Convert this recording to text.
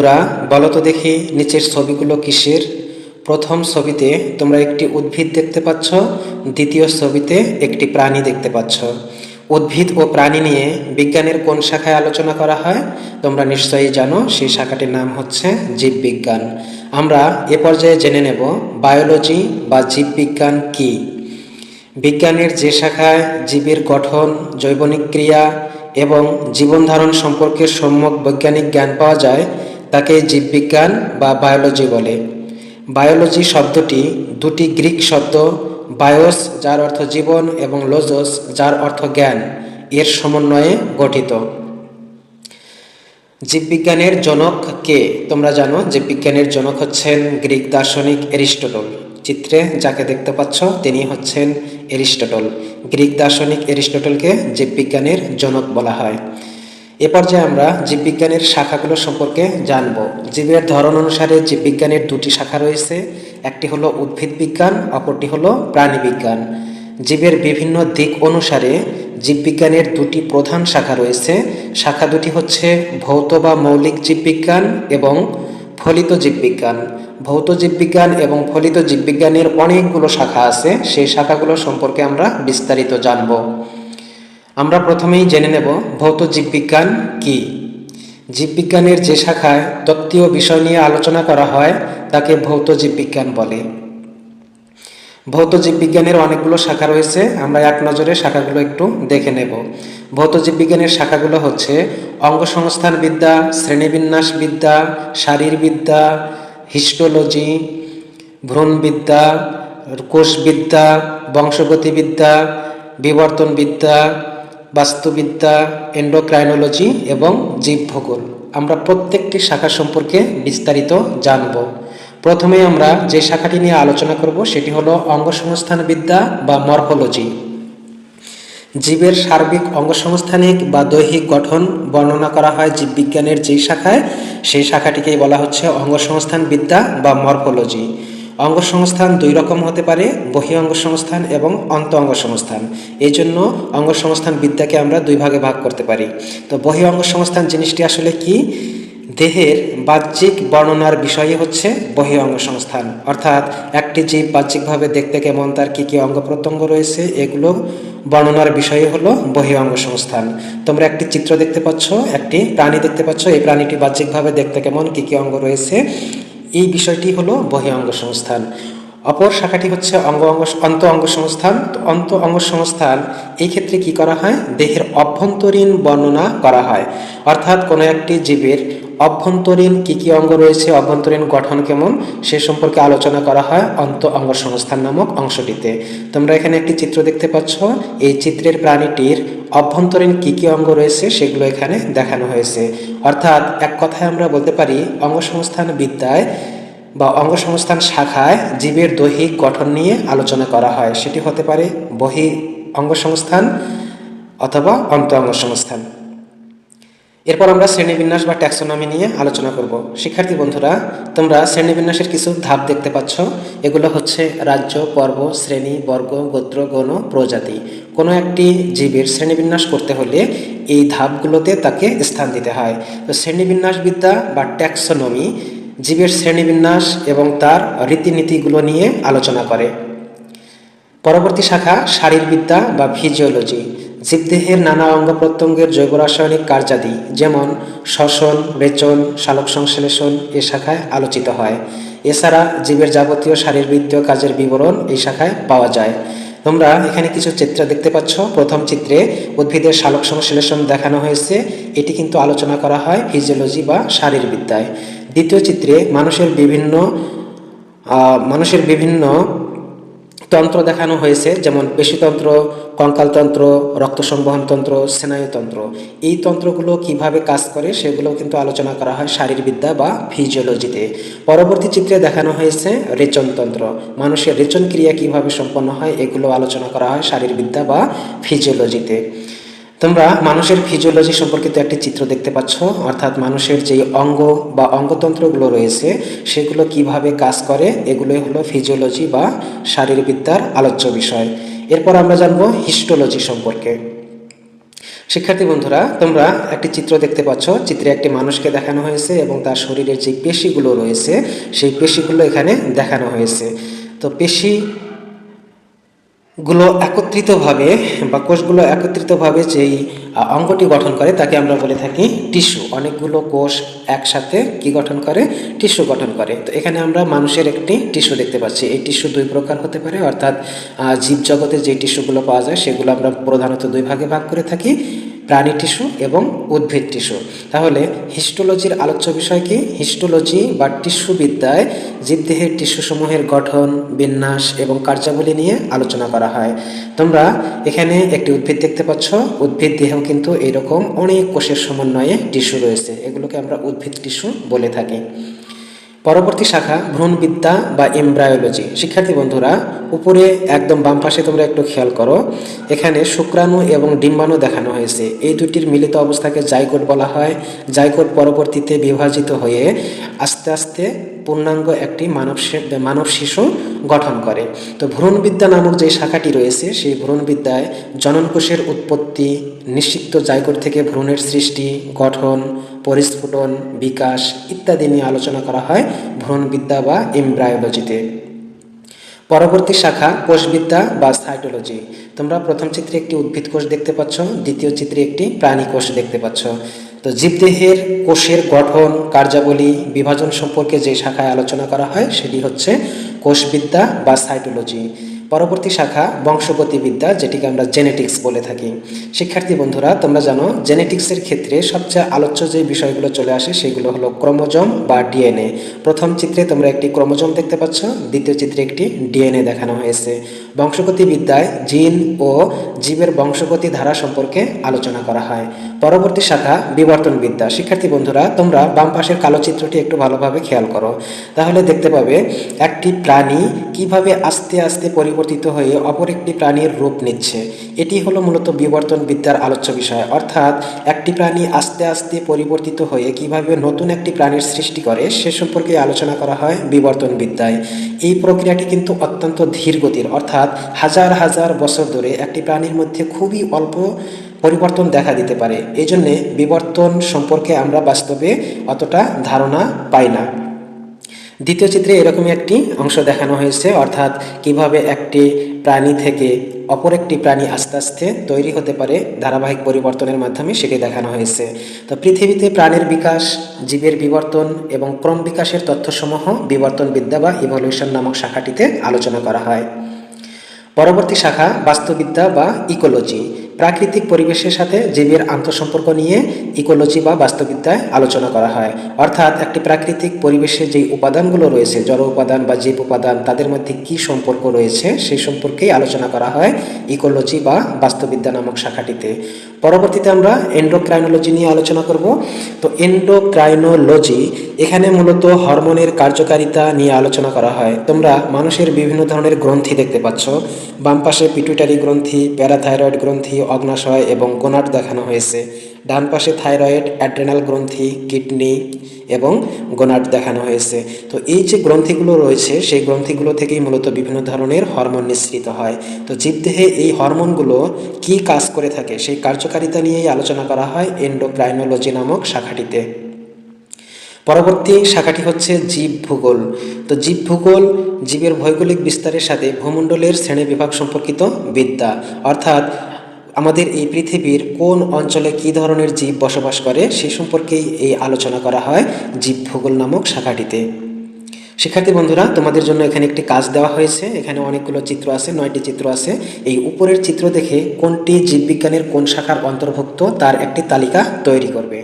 বন্ধুরা, বলো তো দেখি নিচের ছবিগুলো কিসের? প্রথম ছবিতে তোমরা একটি উদ্ভিদ দেখতে পাচ্ছ, দ্বিতীয় ছবিতে একটি প্রাণী দেখতে পাচ্ছ। উদ্ভিদ ও প্রাণী নিয়ে বিজ্ঞানের কোন শাখায় আলোচনা করা হয়? তোমরা নিশ্চয়ই জানো, সেই শাখাটির নাম হচ্ছে জীববিজ্ঞান। আমরা এ পর্যায়ে জেনে নেব, বায়োলজি বা জীববিজ্ঞান কী? বিজ্ঞানের যে শাখায় জীবের গঠন, জৈবনিক ক্রিয়া এবং জীবনধারণ সম্পর্কে সম্যক বৈজ্ঞানিক জ্ঞান পাওয়া যায় তাকে জীববিজ্ঞান বা বায়োলজি বলে। বায়োলজি শব্দটি দুটি গ্রিক শব্দ, বায়োস, যার অর্থ জীবন, এবং লোজোস, যার অর্থ জ্ঞান, এর সমন্বয়ে গঠিত। জীববিজ্ঞানের জনক কে? তোমরা জানো, জীববিজ্ঞানের জনক হচ্ছেন গ্রিক দার্শনিক এরিস্টটল। চিত্রে যাকে দেখতে পাচ্ছ, তিনি হচ্ছেন এরিস্টটল। গ্রিক দার্শনিক এরিস্টটলকে জীববিজ্ঞানের জনক বলা হয়। এ পর্যায়ে আমরা জীববিজ্ঞানের শাখাগুলো সম্পর্কে জানব। জীবের ধরন অনুসারে জীববিজ্ঞানের দুটি শাখা রয়েছে। একটি হলো উদ্ভিদ বিজ্ঞান, অপরটি হলো প্রাণী বিজ্ঞান। জীবের বিভিন্ন দিক অনুসারে জীববিজ্ঞানের দুটি প্রধান শাখা রয়েছে। শাখা দুটি হচ্ছে ভৌত বা মৌলিক জীববিজ্ঞান এবং ফলিত জীববিজ্ঞান। ভৌত জীববিজ্ঞান এবং ফলিত জীববিজ্ঞানের অনেকগুলো শাখা আছে। সেই শাখাগুলো সম্পর্কে আমরা বিস্তারিত জানব। আমরা প্রথমেই জেনে নেব ভৌত জীববিজ্ঞান কি। জীববিজ্ঞানের যে শাখায় তত্ত্বীয় বিষয় নিয়ে আলোচনা করা হয়, তাকে ভৌত জীববিজ্ঞান বলে। ভৌত জীববিজ্ঞানের অনেকগুলো শাখা রয়েছে, আমরা এক নজরে শাখাগুলো একটু দেখে নেব। ভৌত জীববিজ্ঞানের শাখাগুলো হচ্ছে অঙ্গসংস্থান বিদ্যা, শ্রেণীবিন্যাস বিদ্যা শারীরবিদ্যা হিস্টোলজি ভ্রূণবিদ্যা কোষবিদ্যা বংশগতিবিদ্যা বিবর্তনবিদ্যা বাস্তুবিদ্যা এন্ডোক্রাইনোলজি এবং জীবভূগোল আমরা প্রত্যেকটি শাখা সম্পর্কে বিস্তারিত জানব। প্রথমে আমরা যে শাখাটি নিয়ে আলোচনা করব, সেটি হলো অঙ্গসংস্থান বিদ্যা বা মরফোলজি। জীবের সার্বিক অঙ্গসংস্থানিক বা দৈহিক গঠন বর্ণনা করা হয় জীববিজ্ঞানের যেই শাখায়। সেই শাখাটিকেই বলা হচ্ছে অঙ্গসংস্থান বিদ্যা বা মরফোলজি। অঙ্গসংস্থান দুই রকম হতে পারে, বহি অঙ্গসংস্থান এবং অন্ত অঙ্গসংস্থান। এই জন্য অঙ্গসংস্থান বিদ্যাকে আমরা দুই ভাগে ভাগ করতে পারি। তো বহি অঙ্গসংস্থান জিনিসটি আসলে কি? দেহের বাহ্যিক বর্ণনার বিষয় হচ্ছে বহি অঙ্গসংস্থান। অর্থাৎ একটি জীব বাহ্যিকভাবে দেখতে কেমন, তার কী কী অঙ্গ প্রত্যঙ্গ রয়েছে, এগুলো বর্ণনার বিষয় হলো বহি অঙ্গসংস্থান। তোমরা একটি চিত্র দেখতে পাচ্ছ, একটি প্রাণী দেখতে পাচ্ছ, এই প্রাণীটি বাহ্যিকভাবে দেখতে কেমন, কী কী অঙ্গ রয়েছে এই বিষয়টি হলো বহি অঙ্গসংস্থান অপর শাখাটি হচ্ছে অঙ্গ অঙ্গ অন্ত অঙ্গসংস্থান তো অন্ত অঙ্গসংস্থান এই ক্ষেত্রে কি করা হয়? দেহের অভ্যন্তরীণ বর্ণনা করা হয়। অর্থাৎ কোনো একটি জীবের অভ্যন্তরীণ কী কী অঙ্গ রয়েছে, অভ্যন্তরীণ গঠন কেমন, সে সম্পর্কে আলোচনা করা হয় অন্ত অঙ্গসংস্থান নামক অংশটিতে। তোমরা এখানে একটি চিত্র দেখতে পাচ্ছ। এই চিত্রের প্রাণীটির অভ্যন্তরীণ কী কী অঙ্গ রয়েছে, সেগুলো এখানে দেখানো হয়েছে। অর্থাৎ এক কথায় আমরা বলতে পারি অঙ্গসংস্থান বিদ্যায় বা অঙ্গসংস্থান শাখায় জীবের দৈহিক গঠন নিয়ে আলোচনা করা হয়। সেটি হতে পারে বহি অঙ্গসংস্থান অথবা অন্ত অঙ্গসংস্থান। এরপর আমরা শ্রেণীবিন্যাস বা ট্যাক্সোনমি নিয়ে আলোচনা করব। শিক্ষার্থী বন্ধুরা, তোমরা শ্রেণীবিন্যাসের কিছু ধাপ দেখতে পাচ্ছ। এগুলো হচ্ছে রাজ্য, পর্ব, শ্রেণি, বর্গ, গোত্র, গণ, প্রজাতি। কোনো একটি জীবের শ্রেণীবিন্যাস করতে হলে এই ধাপগুলোতে তাকে স্থান দিতে হয়। তো শ্রেণীবিন্যাসবিদ্যা বা ট্যাক্সোনমি জীবের শ্রেণীবিন্যাস এবং তার রীতিনীতিগুলো নিয়ে আলোচনা করে। পরবর্তী শাখা শারীরবিদ্যা বা ফিজিওলজি। জীবদেহের নানা অঙ্গ প্রত্যঙ্গের জৈব রাসায়নিক কার্যাদি, যেমন শ্বসন রেচন সালোক সংশ্লেষণ এ শাখায় আলোচিত হয়। এছাড়া জীবের যাবতীয় শারীরবৃত্তীয় কাজের বিবরণ এই শাখায় পাওয়া যায়। তোমরা এখানে কিছু চিত্র দেখতে পাচ্ছ। প্রথম চিত্রে উদ্ভিদের সালোক সংশ্লেষণ দেখানো হয়েছে। এটি কিন্তু আলোচনা করা হয় ফিজিওলজি বা শারীরবিদ্যায়। দ্বিতীয় চিত্রে মানুষের বিভিন্ন মানুষের বিভিন্ন তন্ত্র দেখানো হয়েছে, যেমন পেশিতন্ত্র, কঙ্কালতন্ত্র রক্ত সংবহন তন্ত্র, স্নায়ুতন্ত্র। এই তন্ত্রগুলো কীভাবে কাজ করে সেগুলো কিন্তু আলোচনা করা হয় শারীরবিদ্যা বা ফিজিওলজিতে। পরবর্তী চিত্রে দেখানো হয়েছে রেচনতন্ত্র মানুষের রেচন ক্রিয়া কীভাবে সম্পন্ন হয় এগুলো আলোচনা করা হয় শারীরবিদ্যা বা ফিজিওলজিতে। তোমরা মানুষের ফিজিওলজি সম্পর্কিত একটি চিত্র দেখতে পাচ্ছ, অর্থাৎ মানুষের যে অঙ্গ বা অঙ্গতন্ত্রগুলো রয়েছে, সেগুলো কীভাবে কাজ করে, এগুলোই হলো ফিজিওলজি বা শারীরবিদ্যার আলোচ্য বিষয়। এরপর আমরা জানব হিস্টোলজি সম্পর্কে। শিক্ষার্থী বন্ধুরা, তোমরা একটি চিত্র দেখতে পাচ্ছ, চিত্রে একটি মানুষকে দেখানো হয়েছে এবং তার শরীরের যে পেশিগুলো রয়েছে, সেই পেশিগুলো এখানে দেখানো হয়েছে। তো পেশি গুলো একত্রিতভাবে বা কোষগুলো একত্রিতভাবে যেই অঙ্গটি গঠন করে তাকে আমরা বলে থাকি টিস্যু। অনেকগুলো কোষ একসাথে কি গঠন করে? টিস্যু গঠন করে। তো এখানে আমরা মানুষের একটি টিস্যু দেখতে পাচ্ছি। এই টিস্যু দুই প্রকার হতে পারে, অর্থাৎ জীবজগতে যে টিস্যুগুলো পাওয়া যায় সেগুলো আমরা প্রধানত দুই ভাগে ভাগ করে থাকি। প্রাণী টিস্যু এবং উদ্ভিদ টিস্যু। তাহলে হিস্টোলজির আলোচ্য বিষয় কি? হিস্টোলজি বা টিস্যু বিদ্যায় জীবদেহের টিস্যুসমূহের গঠন, বিন্যাস এবং কার্যাবলী নিয়ে আলোচনা করা হয়। তোমরা এখানে একটি উদ্ভিদ দেখতে পাচ্ছ। উদ্ভিদ দেহেও কিন্তু এরকম অনেক কোষের সমন্বয়ে টিস্যু রয়েছে। এগুলোকে আমরা উদ্ভিদ টিস্যু বলে থাকি। পরবর্তী শাখা ভ্রূণবিদ্যা বা এমব্রায়োলজি। শিক্ষার্থী বন্ধুরা, উপরে একদম বাম পাশে তোমরা একটু খেয়াল করো। এখানে শুক্রাণু এবং ডিম্বাণু দেখানো হয়েছে। এই দুটির মিলিত অবস্থাকে জাইকোট বলা হয়। জাইকোট পরবর্তীতে বিভাজিত হয়ে আস্তে আস্তে পূর্ণাঙ্গ একটি মানব মানব শিশু গঠন করে। তো ভ্রূণবিদ্যা নামক যে শাখাটি রয়েছে, সেই ভ্রূণবিদ্যায় জননকোষের উৎপত্তি, নিশ্চিত জাইকোট থেকে ভ্রূণের সৃষ্টি, গঠন পরিস্ফুটন, বিকাশ ইত্যাদি নিয়ে আলোচনা করা হয় ভ্রূণবিদ্যা বা এমব্রায়োলজিতে। পরবর্তী শাখা কোষবিদ্যা বা সাইটোলজি। তোমরা প্রথম চিত্রে একটি উদ্ভিদ কোষ দেখতে পাচ্ছ, দ্বিতীয় চিত্রে একটি প্রাণী কোষ দেখতে পাচ্ছ। তো জীবদেহের কোষের গঠন, কার্যাবলী, বিভাজন সম্পর্কে যে শাখায় আলোচনা করা হয়, সেটি হচ্ছে কোষবিদ্যা বা সাইটোলজি। পরবর্তী শাখা বংশগতিবিদ্যা, যেটিকে আমরা জেনেটিক্স বলে থাকি। শিক্ষার্থী বন্ধুরা, তোমরা জানো জেনেটিক্সের ক্ষেত্রে সবচেয়ে আলোচ্য যে বিষয়গুলো চলে আসে, সেগুলো হলো ক্রোমোজোম বা ডিএনএ। প্রথম চিত্রে তোমরা একটি ক্রোমোজোম দেখতে পাচ্ছ, দ্বিতীয় চিত্রে একটি ডিএনএ দেখানো হয়েছে। বংশগতিবিদ্যায় জিন ও জীবের বংশগতি ধারা সম্পর্কে আলোচনা করা হয়। পরবর্তী শাখা বিবর্তনবিদ্যা। শিক্ষার্থী বন্ধুরা, তোমরা বাম পাশের কালো চিত্রটি একটু ভালোভাবে খেয়াল করো। তাহলে দেখতে পাবে, একটি প্রাণী কীভাবে আস্তে আস্তে পরিবর্তিত হয়ে অপর একটি প্রাণীর রূপ নিচ্ছে। এটি হলো মূলত বিবর্তন বিদ্যার আলোচ্য বিষয়। অর্থাৎ একটি প্রাণী আস্তে আস্তে পরিবর্তিত হয়ে কীভাবে নতুন একটি প্রাণীর সৃষ্টি করে সে সম্পর্কে আলোচনা করা হয় বিবর্তন বিদ্যায় এই প্রক্রিয়াটি কিন্তু অত্যন্ত ধীর গতির অর্থাৎ হাজার হাজার বছর ধরে একটি প্রাণীর মধ্যে খুবই অল্প পরিবর্তন দেখা দিতে পারে। এই জন্যে বিবর্তন সম্পর্কে আমরা বাস্তবে অতটা ধারণা পাই না। দ্বিতীয় চিত্রে এরকমই একটি অংশ দেখানো হয়েছে, অর্থাৎ কীভাবে একটি প্রাণী থেকে অপর একটি প্রাণী আস্তে আস্তে তৈরি হতে পারে ধারাবাহিক পরিবর্তনের মাধ্যমে সেটি দেখানো হয়েছে। তো পৃথিবীতে প্রাণের বিকাশ, জীবের বিবর্তন এবং ক্রম বিকাশের তথ্যসমূহ বিবর্তন বিদ্যা বা ইভলিউশন নামক শাখাটিতে আলোচনা করা হয়। পরবর্তী শাখা বাস্তুবিদ্যা বা ইকোলজি প্রাকৃতিক পরিবেশের সাথে জীবের আন্তঃসম্পর্ক নিয়ে ইকোলজি বা বাস্তুবিদ্যায় আলোচনা করা হয়। অর্থাৎ একটি প্রাকৃতিক পরিবেশে যেই উপাদানগুলো রয়েছে, জড় উপাদান বা জীব উপাদান, তাদের মধ্যে কি সম্পর্ক রয়েছে সেই সম্পর্কেই আলোচনা করা হয় ইকোলজি বা বাস্তুবিদ্যা নামক শাখাটিতে। পরবর্তীতে আমরা এন্ডোক্রাইনোলজি নিয়ে আলোচনা করব। তো এন্ডোক্রাইনোলজি এখানে মূলত হরমোনের কার্যকারিতা নিয়ে আলোচনা করা হয়। তোমরা মানুষের বিভিন্ন ধরনের গ্রন্থি দেখতে পাচ্ছ। বাম পাশে পিটুইটারি গ্রন্থি, প্যারাথাইরয়েড গ্রন্থি অগ্নাশয় এবং গোনাট দেখানো হয়েছে। ডান পাশে থাইরয়েড, অ্যাড্রেনাল গ্রন্থি, কিডনি এবং গোনাট দেখানো হয়েছে। তো এই যে গ্রন্থিগুলো রয়েছে, সেই গ্রন্থিগুলো থেকেই মূলত বিভিন্ন ধরনের হরমোন নিঃসৃত হয়। তো জীবদেহে এই হরমোনগুলো কি কাজ করে থাকে, সেই কার্যকারিতা নিয়েই আলোচনা করা হয় এন্ডোক্রাইনোলজি নামক শাখাটিতে। পরবর্তী শাখাটি হচ্ছে জীব ভূগোল। তো জীব ভূগোল, জীবের ভৌগোলিক বিস্তারের সাথে ভূমণ্ডলের শ্রেণি বিভাগ সম্পর্কিত বিদ্যা। অর্থাৎ আমাদের এই পৃথিবীর কোন অঞ্চলে কী ধরনের জীব বসবাস করে সে সম্পর্কেই এই আলোচনা করা হয় জীব ভূগোল নামক শাখাটিতে। শিক্ষার্থী বন্ধুরা, তোমাদের জন্য এখানে একটি কাজ দেওয়া হয়েছে। এখানে অনেকগুলো চিত্র আছে, নয়টি চিত্র আছে। এই উপরের চিত্র দেখে কোনটি জীববিজ্ঞানের কোন শাখার অন্তর্ভুক্ত তার একটি তালিকা তৈরি করবে।